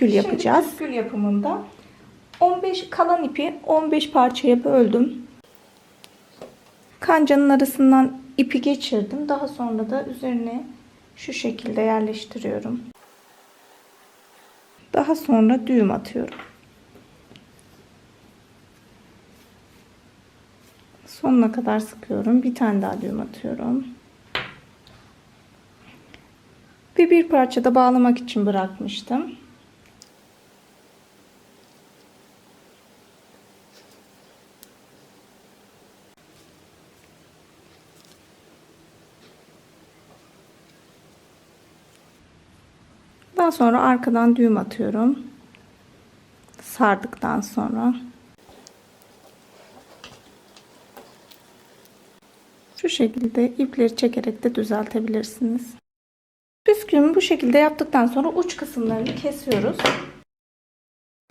püskül yapacağız. Şimdi püskül yapımında 15 kalan ipi 15 parçaya böldüm. Kancanın arasından ipi geçirdim. Daha sonra da üzerine şu şekilde yerleştiriyorum. Daha sonra düğüm atıyorum. Sonuna kadar sıkıyorum. Bir tane daha düğüm atıyorum. Ve bir parça da bağlamak için bırakmıştım. Daha sonra arkadan düğüm atıyorum. Sardıktan sonra. Şu şekilde ipleri çekerek de düzeltebilirsiniz. Püskülümü bu şekilde yaptıktan sonra uç kısımlarını kesiyoruz.